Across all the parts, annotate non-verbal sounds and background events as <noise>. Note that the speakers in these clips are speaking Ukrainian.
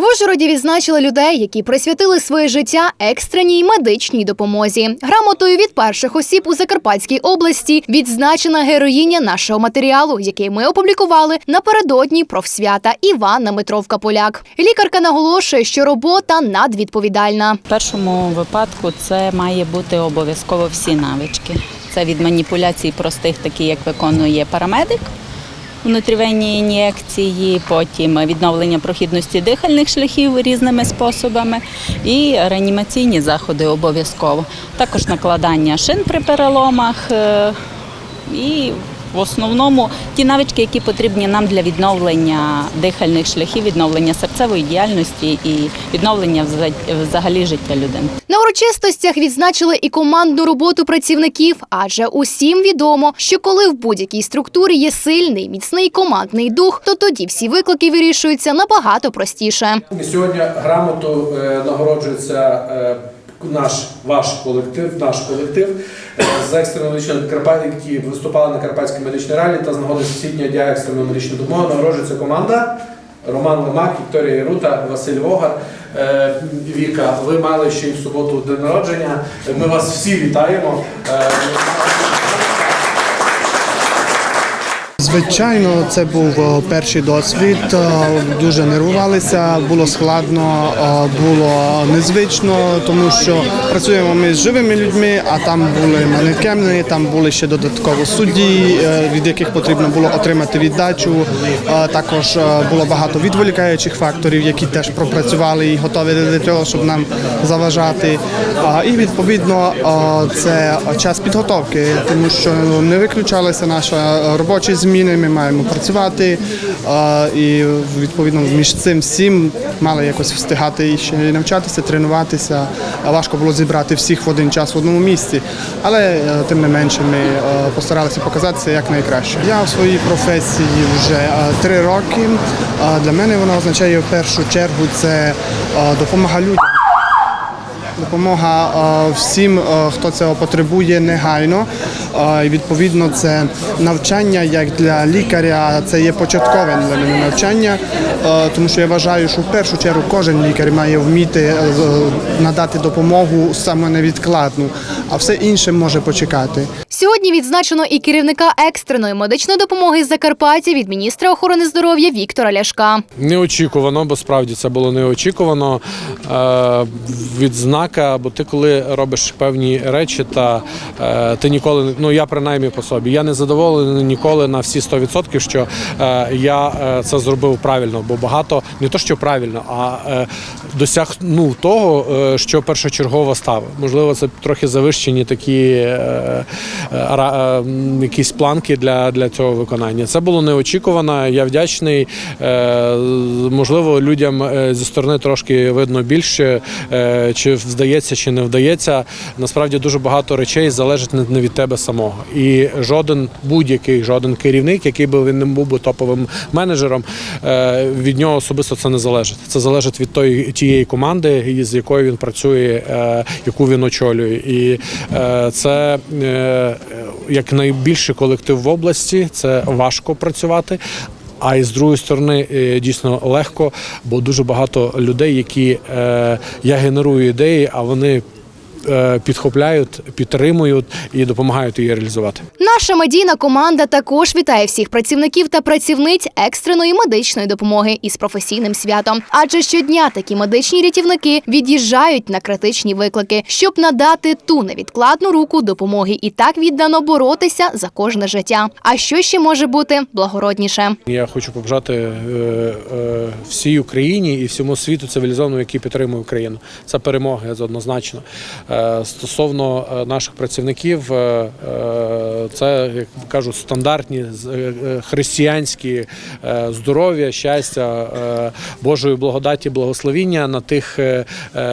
В Ужгороді відзначили людей, які присвятили своє життя екстреній медичній допомозі. Грамотою від перших осіб у Закарпатській області відзначена героїня нашого матеріалу, який ми опублікували напередодні профсвята Іванна Митровка Поляк. Лікарка наголошує, що робота надвідповідальна. В першому випадку це має бути обов'язково всі навички. Це від маніпуляцій простих, такі як виконує парамедик, внутрівенні ін'єкції, потім відновлення прохідності дихальних шляхів різними способами і реанімаційні заходи обов'язково. Також накладання шин при переломах е, і в основному ті навички, які потрібні нам для відновлення дихальних шляхів, відновлення серцевої діяльності і відновлення вза- взагалі життя людини. На урочистостях відзначили і командну роботу працівників, адже усім відомо, що коли в будь-якій структурі є сильний, міцний командний дух, то тоді всі виклики вирішуються набагато простіше. Сьогодні грамоту е, нагороджується е, наш ваш колектив, наш колектив е, з екстреної медичної Карпат, які виступали на Карпатській медичній ралі та з нагоди всесвітнього дня екстреної медичної допомоги нагороджується команда. Роман Лемак, Вікторія Ярута, Василь Вогар, е, Віка. Ви мали ще й в суботу день народження. Ми вас всі вітаємо. Звичайно, це був е, перший досвід. е, Дуже нервувалися, було складно, е, було незвично, тому що працюємо ми з живими людьми, а там були манекени, там були ще додатково судді, від яких потрібно було отримати віддачу. Також було багато відволікаючих факторів, які теж пропрацювали і готові до цього, щоб нам заважати. І відповідно це час підготовки, тому що не виключалася наша робочі зміни. Ми маємо працювати і відповідно між цим всім мали якось встигати і ще навчатися, тренуватися. Важко було зібрати всіх в один час в одному місці, але е, тим не менше ми е, постаралися показатися як найкраще. Я в своїй професії вже е, три роки. Для мене вона означає в першу чергу це допомога людям. Допомога е, всім, е, хто цього потребує негайно. Е, І відповідно це навчання як для лікаря, це є початкове для мене навчання, тому що я вважаю, що в першу чергу кожен лікар має вміти надати допомогу саме невідкладну, а все інше може почекати. Сьогодні відзначено і керівника екстреної медичної допомоги з Закарпаття від міністра охорони здоров'я Віктора Ляшка. Неочікувано, бо справді це було неочікувано. Е, відзнака, бо ти коли робиш певні речі, та е, ти ніколи ну я принаймні по собі. Я не задоволений ніколи на всі 100%, що е, я це зробив правильно, бо багато не то, що правильно, а досягнув того, що першочергово став. Можливо, це трохи завищені такі якісь планки для, для цього виконання. Це було неочікувано. Я вдячний. Е, Можливо, людям е, зі сторони трошки видно більше, е, чи вдається, чи не вдається. Насправді дуже багато речей залежить не від тебе самого. І жоден будь-який жоден керівник, який би він не був би топовим менеджером, е, від нього особисто це не залежить. Це залежить від тої тієї команди, з якою він працює, е, яку він очолює. І е, це е, як найбільший колектив в області. Це важко працювати. А з другої сторони е, дійсно легко, бо дуже багато людей, які е, я генерую ідеї, а вони е, підхопляють, підтримують і допомагають її реалізувати. Наша медійна команда також вітає всіх працівників та працівниць екстреної медичної допомоги із професійним святом. Адже щодня такі медичні рятівники від'їжджають на критичні виклики, щоб надати ту невідкладну руку допомоги і так віддано боротися за кожне життя. А що ще може бути благородніше? Я хочу побажати е, е, всій Україні і всьому світу цивілізованому, який підтримує Україну. Це перемога це однозначно. Е, Стосовно е, наших працівників, е, це як кажуть, стандартні християнські здоров'я, щастя, Божої благодаті, благословіння на тих,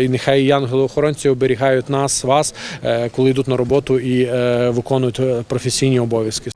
і нехай янголи-охоронці оберігають нас, вас, коли йдуть на роботу і виконують професійні обов'язки.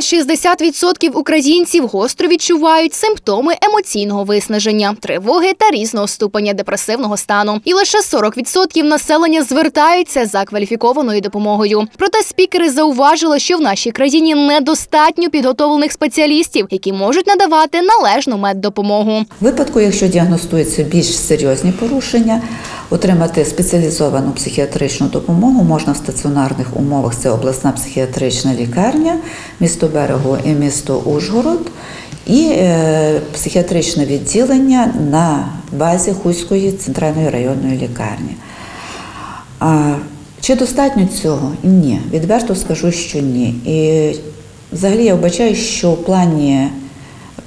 Понад 60% українців гостро відчувають симптоми емоційного виснаження, тривоги та різного ступеня депресивного стану. І лише 40% населення звертаються за кваліфікованою допомогою. Проте спікери зауважили, що в нашій країні недостатньо підготовлених спеціалістів, які можуть надавати належну меддопомогу. В випадку, якщо діагностуються більш серйозні порушення, отримати спеціалізовану психіатричну допомогу можна в стаціонарних умовах. Це обласна психіатрична лікарня, місто Берегу і місто Ужгород, і е, психіатричне відділення на базі Хуської центральної районної лікарні. Чи достатньо цього? Ні. Відверто скажу, що ні. І взагалі я вбачаю, що в плані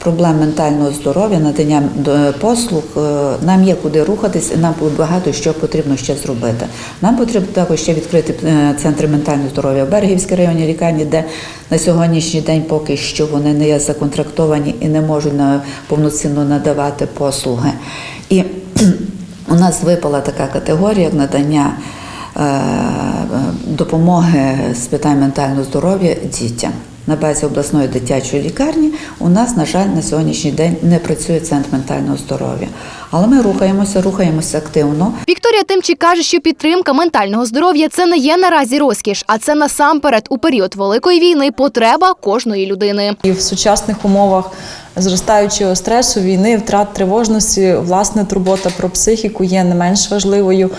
проблем ментального здоров'я, надання е, послуг, е, нам є куди рухатись, і нам багато що потрібно ще зробити. Нам потрібно також ще відкрити е, центри ментального здоров'я в Берегівській районній лікарні, де на сьогоднішній день поки що вони не є законтрактовані і не можуть повноцінно надавати послуги. І <clears throat> у нас випала така категорія, як надання допомоги з питань ментального здоров'я дітям. На базі обласної дитячої лікарні у нас, на жаль, на сьогоднішній день не працює центр ментального здоров'я. Але ми рухаємося, рухаємося активно. Вікторія Тимчі каже, що підтримка ментального здоров'я це не є наразі розкіш, а це насамперед у період великої війни потреба кожної людини. І в сучасних умовах зростаючого стресу, війни, втрат тривожності, власне, турбота про психіку є не менш важливою,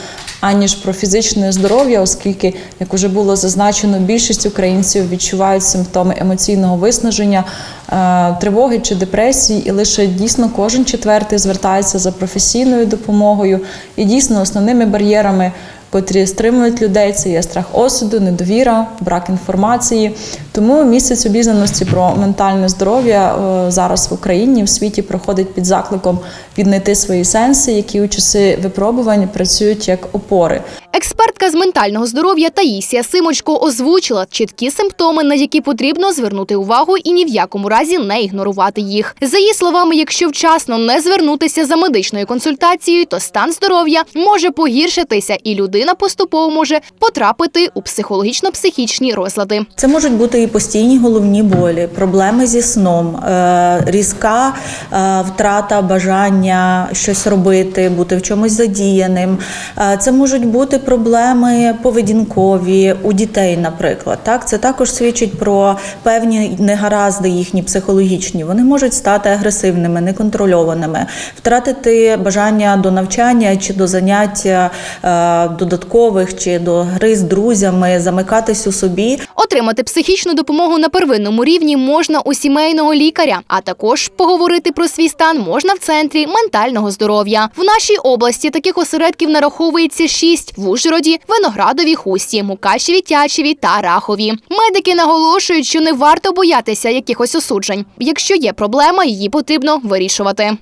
аніж про фізичне здоров'я, оскільки, як вже було зазначено, більшість українців відчувають симптоми емоційного виснаження, е, тривоги чи депресії, і лише дійсно кожен четвертий звертається за професійною допомогою. І дійсно основними бар'єрами котрі стримують людей. Це є страх осуду, недовіра, брак інформації. Тому місяць обізнаності про ментальне здоров'я е, зараз в Україні в світі проходить під закликом віднайти свої сенси, які у часи випробувань працюють як опори. Експертка з ментального здоров'я Таїсія Симочко озвучила чіткі симптоми, на які потрібно звернути увагу і ні в якому разі не ігнорувати їх. За її словами, якщо вчасно не звернутися за медичною консультацією, то стан здоров'я може погіршитися, і людина поступово може потрапити у психологічно-психічні розлади. Це можуть бути і постійні головні болі, проблеми зі сном, е, різка е, втрата бажання щось робити, бути в чомусь задіяним. Е, Це можуть бути проблеми поведінкові у дітей, наприклад. Так, це також свідчить про певні негаразди їхні психологічні. Вони можуть стати агресивними, неконтрольованими, втратити бажання до навчання чи до заняття е, додаткових, чи до гри з друзями, замикатись у собі. Отримати психічну допомогу на первинному рівні можна у сімейного лікаря, а також поговорити про свій стан можна в центрі ментального здоров'я. В нашій області таких осередків нараховується шість Ужгороді, Виноградові, Хусті, Мукачеві, Тячеві та Рахові. Медики наголошують, що не варто боятися якихось осуджень. Якщо є проблема, її потрібно вирішувати.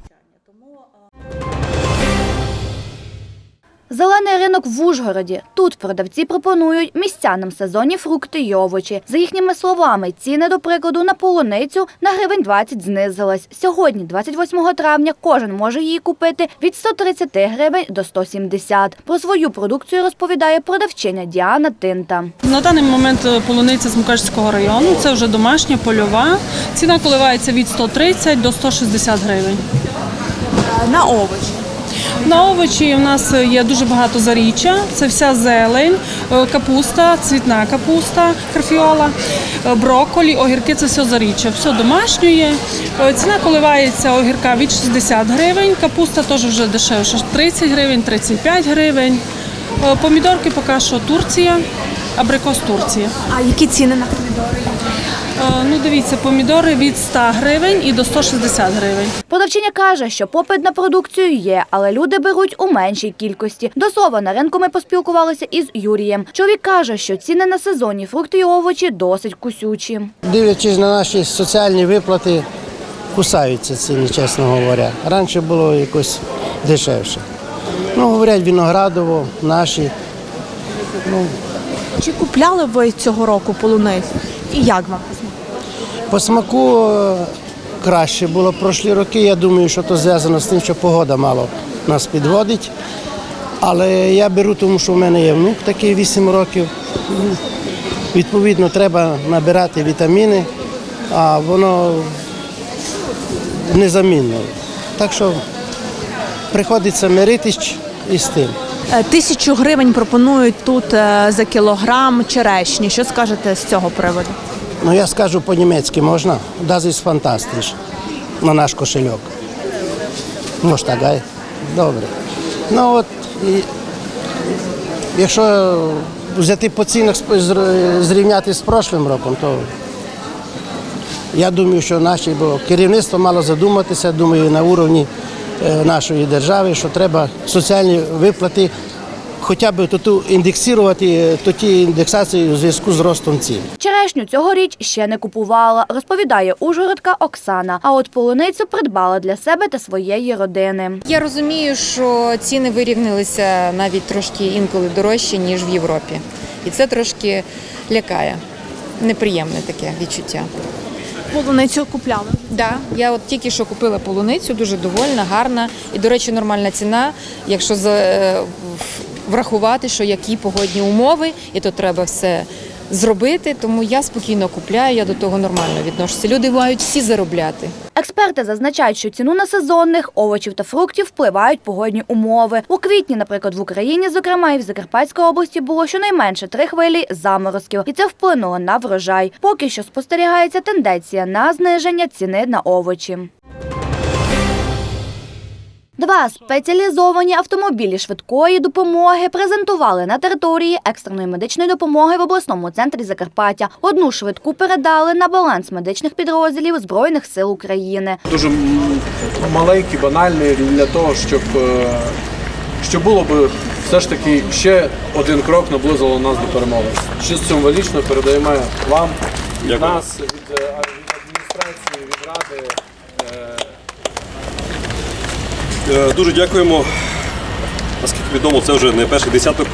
Зелений ринок в Ужгороді. Тут продавці пропонують місцянам сезонні фрукти й овочі. За їхніми словами, ціни, до прикладу, на полуницю на гривень 20 знизилась. Сьогодні, 28 травня, кожен може її купити від 130 гривень до 170. Про свою продукцію розповідає продавчиня Діана Тинта. На даний момент е, полуниця з Мукачського району. Це вже домашня, польова. Ціна коливається від 130 до 160 гривень. На овочі. На овочі у нас є дуже багато заріччя. Це вся зелень, е, капуста, цвітна капуста, карфіола, е, брокколі, огірки це все заріччя. Все домашнє. Е, Ціна коливається огірка від 60 гривень, капуста теж вже дешевше 30 гривень, 35 гривень. Е, Помідорки поки що Турція, абрикос Турція. А які ціни на помідори? Е, Ну, дивіться, помідори від 100 гривень і до 160 гривень. Продавчиня каже, що попит на продукцію є, але люди беруть у меншій кількості. До слова, на ринку ми поспілкувалися із Юрієм. Чоловік каже, що ціни на сезонні фрукти й овочі досить кусючі. Дивлячись на наші соціальні виплати, кусаються ціни, чесно говоря. Раніше було якось дешевше. Ну, говорять, виноградово, наші. Чи купляли ви цього року полуницю? І як вам? По смаку е, краще було прошлі роки. Я думаю, що то зв'язано з тим, що погода мало нас підводить. Але я беру, тому що в мене є внук такий 8 років. Відповідно, треба набирати вітаміни. а воно незамінно. Так що приходиться миритись із тим. Е, Тисячу гривень пропонують тут е, за кілограм черешні. Що скажете з цього приводу? Ну я скажу по-німецьки можна? Ist fantastisch. На наш кошельок. Може так, гай? Добре. Ну от, і, якщо взяти по цінах зрівняти з прошлим роком, то я думаю, що наше бо керівництво мало задуматися, думаю, на уровні е, нашої держави, що треба соціальні виплати хоча б ту індексувати, то ті індексації у зв'язку з ростом цін. Черешню цьогоріч ще не купувала, розповідає Ужгородка Оксана. А от полуницю придбала для себе та своєї родини. Я розумію, що ціни вирівнялися навіть трошки інколи дорожче, ніж в Європі. І це трошки лякає. Неприємне таке відчуття. Полуницю купляли. Да, я от тільки що купила полуницю, дуже довольна, гарна і, до речі, нормальна ціна. Якщо за, е, врахувати, що які погодні умови, і то треба все зробити. Тому я спокійно купляю, я до того нормально відношуся. Люди мають всі заробляти. Експерти зазначають, що ціну на сезонних овочів та фруктів впливають погодні умови. У квітні, наприклад, в Україні, зокрема і в Закарпатській області, було щонайменше три хвилі заморозків, і це вплинуло на врожай. Поки що спостерігається тенденція на зниження ціни на овочі. Два спеціалізовані автомобілі швидкої допомоги презентували на території екстреної медичної допомоги в обласному центрі Закарпаття. Одну швидку передали на баланс медичних підрозділів Збройних сил України. Дуже м, маленький, банальний для того, щоб, е, щоб було б все ж таки ще один крок наблизило нас до перемоги. Що символічно передаємо вам від нас, е, від адміністрації, від ради. Дуже дякуємо. Наскільки відомо, це вже не перший десяток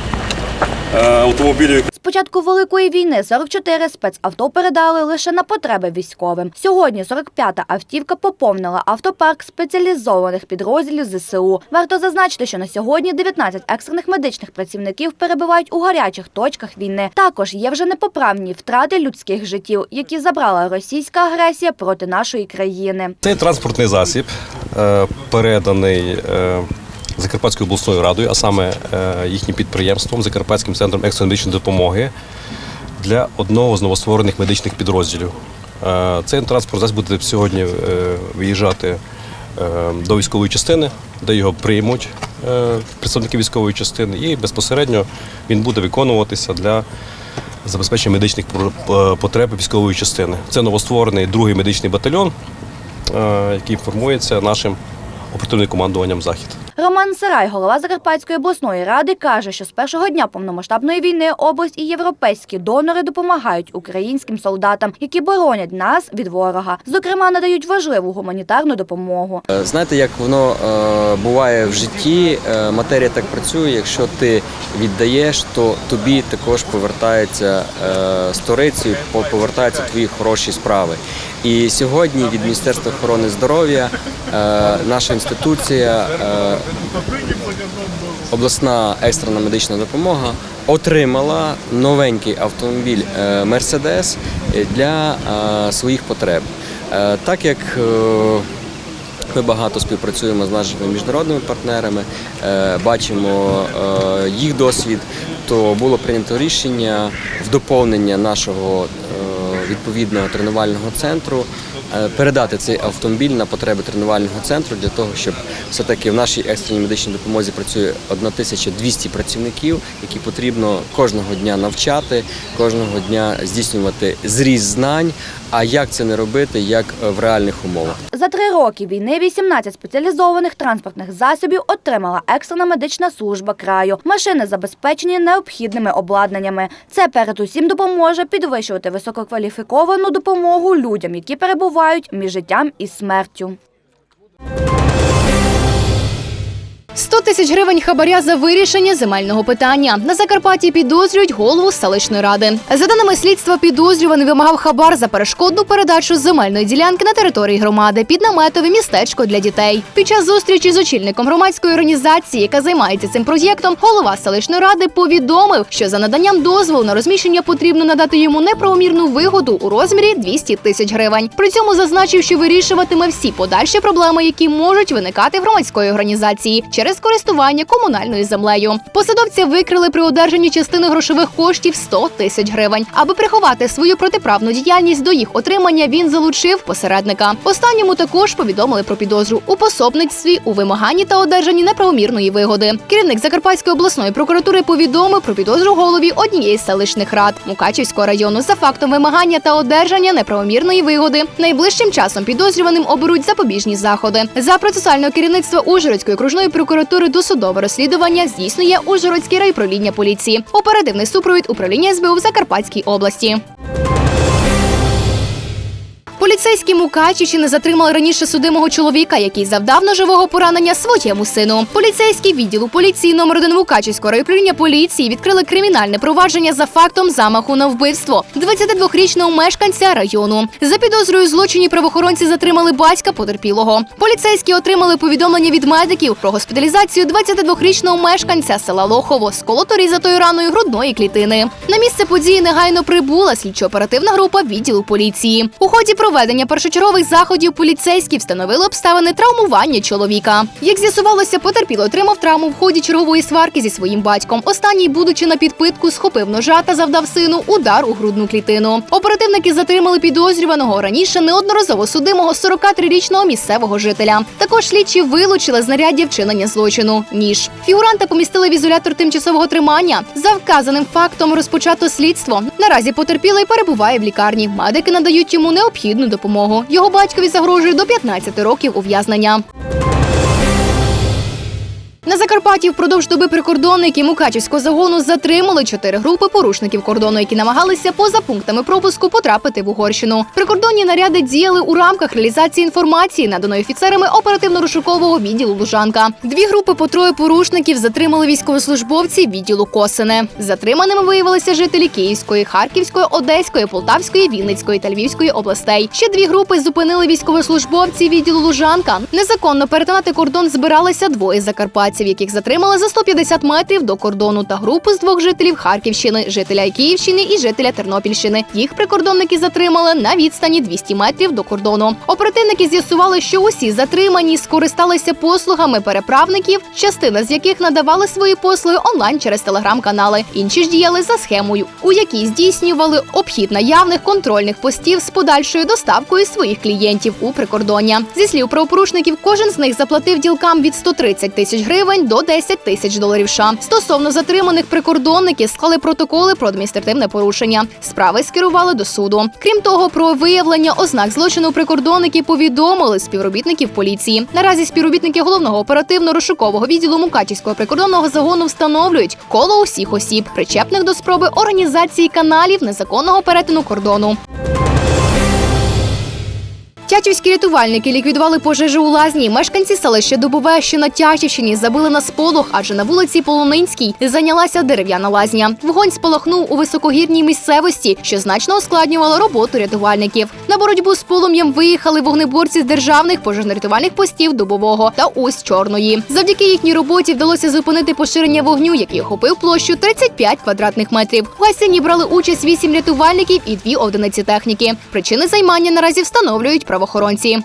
е, автомобілів, початку великої війни 44 спецавто передали лише на потреби військовим. Сьогодні 45-та автівка поповнила автопарк спеціалізованих підрозділів ЗСУ. Варто зазначити, що на сьогодні 19 екстрених медичних працівників перебувають у гарячих точках війни. Також є вже непоправні втрати людських життів, які забрала російська агресія проти нашої країни. Цей транспортний засіб е, переданий е, Закарпатською обласною радою, а саме е, їхнім підприємством, Закарпатським центром екстреної допомоги для одного з новостворених медичних підрозділів. Е, Цей транспорт засіб буде сьогодні е, виїжджати до військової частини, де його приймуть представники військової частини, і безпосередньо він буде виконуватися для забезпечення медичних потреб військової частини. Це новостворений другий медичний батальйон, який формується нашим оперативним командуванням Захід. Роман Сарай, голова Закарпатської обласної ради, каже, що з першого дня повномасштабної війни область і європейські донори допомагають українським солдатам, які боронять нас від ворога. Зокрема, надають важливу гуманітарну допомогу. Е, Знаєте, як воно е, буває в житті, е, матерія так працює. Якщо ти віддаєш, то тобі також повертається сторицею, по- повертаються твої хороші справи. І сьогодні від Міністерства охорони здоров'я наша інституція, обласна екстрена медична допомога, отримала новенький автомобіль Мерседес для е, своїх потреб. Е, Так як е, ми багато співпрацюємо з нашими міжнародними партнерами, бачимо їх досвід, то було прийнято рішення в доповнення нашого відповідного тренувального центру передати цей автомобіль на потреби тренувального центру для того, щоб все-таки в нашій екстреній медичній допомозі працює 1200 працівників, які потрібно кожного дня навчати, кожного дня здійснювати зріз знань. А як це не робити, як е, в реальних умовах? За три роки війни 18 спеціалізованих транспортних засобів отримала екстрена медична служба краю. Машини забезпечені необхідними обладнаннями. Це передусім допоможе підвищувати висококваліфіковану допомогу людям, які перебувають між життям і смертю. 100 тисяч гривень хабаря за вирішення земельного питання. На Закарпатті підозрюють голову селищної ради. За даними слідства, підозрюваний вимагав хабар за перешкодну передачу земельної ділянки на території громади під наметове містечко для дітей. Під час зустрічі з очільником громадської організації, яка займається цим проєктом, голова селищної ради повідомив, що за наданням дозволу на розміщення потрібно надати йому неправомірну вигоду у розмірі 200 тисяч гривень. При цьому зазначив, що вирішуватиме всі подальші проблеми, які можуть виникати в громадської організації через користування комунальною землею. Посадовця викрили при одержанні частини грошових коштів 100 тисяч гривень. Аби приховати свою протиправну діяльність до їх отримання, він залучив посередника. Останньому також повідомили про підозру у пособництві у вимаганні та одержанні неправомірної вигоди. Керівник Закарпатської обласної прокуратури повідомив про підозру голові однієї з селищних рад Мукачівського району за фактом вимагання та одержання неправомірної вигоди. Найближчим часом підозрюваним оберуть запобіжні заходи. За процесуального керівництва Ужгородської окружної прокуратури досудове розслідування здійснює Ужгородське райправління поліції. Оперативний супровід управління СБУ в Закарпатській області. Поліцейські Мукачівщини затримали раніше судимого чоловіка, який завдав ножового поранення своєму сину. Поліцейські відділу поліції номер 1 Мукачівського райуправління поліції відкрили кримінальне провадження за фактом замаху на вбивство 22-річного мешканця району. За підозрою злочині правоохоронці затримали батька потерпілого. Поліцейські отримали повідомлення від медиків про госпіталізацію 22-річного мешканця села Лохово з колоторізатою раною грудної клітини. На місце події негайно прибула слідчо-оперативна група відділу поліції. У ході проведення першочергових заходів поліцейські встановили обставини травмування чоловіка. Як з'ясувалося, потерпілий отримав травму в ході чергової сварки зі своїм батьком. Останній, будучи на підпитку, схопив ножа та завдав сину удар у грудну клітину. Оперативники затримали підозрюваного раніше неодноразово судимого 43-річного місцевого жителя. Також слідчі вилучили знаряддя вчинення злочину ніж. Фігуранта помістили в ізолятор тимчасового тримання. За вказаним фактом розпочато слідство. Наразі потерпілий перебуває в лікарні. Медики надають йому необхідну допомогу. Його батькові загрожує до 15 років ув'язнення. На Закарпатті впродовж доби прикордонники Мукачівського загону затримали чотири групи порушників кордону, які намагалися поза пунктами пропуску потрапити в Угорщину. Прикордонні наряди діяли у рамках реалізації інформації, наданої офіцерами оперативно-розшукового відділу Лужанка. Дві групи по троє порушників затримали військовослужбовці відділу Косине. Затриманими виявилися жителі Київської, Харківської, Одеської, Полтавської, Вінницької та Львівської областей. Ще дві групи зупинили військовослужбовці відділу Лужанка. Незаконно перетинати кордон збиралися двоє закарпатців, яких затримали за 150 метрів до кордону, та групу з двох жителів Харківщини, жителя Київщини і жителя Тернопільщини. Їх прикордонники затримали на відстані 200 метрів до кордону. Оперативники з'ясували, що усі затримані скористалися послугами переправників, частина з яких надавали свої послуги онлайн через телеграм-канали. Інші ж діяли за схемою, у якій здійснювали обхід наявних контрольних постів з подальшою доставкою своїх клієнтів у прикордоння. Зі слів правопорушників, кожен з них заплатив ділкам від 130 тисяч гривень до 10 тисяч доларів. США. Стосовно затриманих прикордонники склали протоколи про адміністративне порушення. Справи скерували до суду. Крім того, про виявлення ознак злочину прикордонники повідомили співробітників поліції. Наразі співробітники головного оперативно-розшукового відділу Мукачівського прикордонного загону встановлюють коло усіх осіб, причепних до спроби організації каналів незаконного перетину кордону. Тячівські рятувальники ліквідували пожежу у лазні. Мешканці селища Дубове, що на Тячівщині, забили на сполох, адже на вулиці Полонинській зайнялася дерев'яна лазня. Вогонь спалахнув у високогірній місцевості, що значно ускладнювало роботу рятувальників. На боротьбу з полум'ям виїхали вогнеборці з державних пожежно-рятувальних постів Дубового та Усть Чорної. Завдяки їхній роботі вдалося зупинити поширення вогню, який охопив площу 35 квадратних метрів. У гасінні брали участь 8 рятувальників і 2 одиниці техніки. Причини займання наразі встановлюють правоохоронці.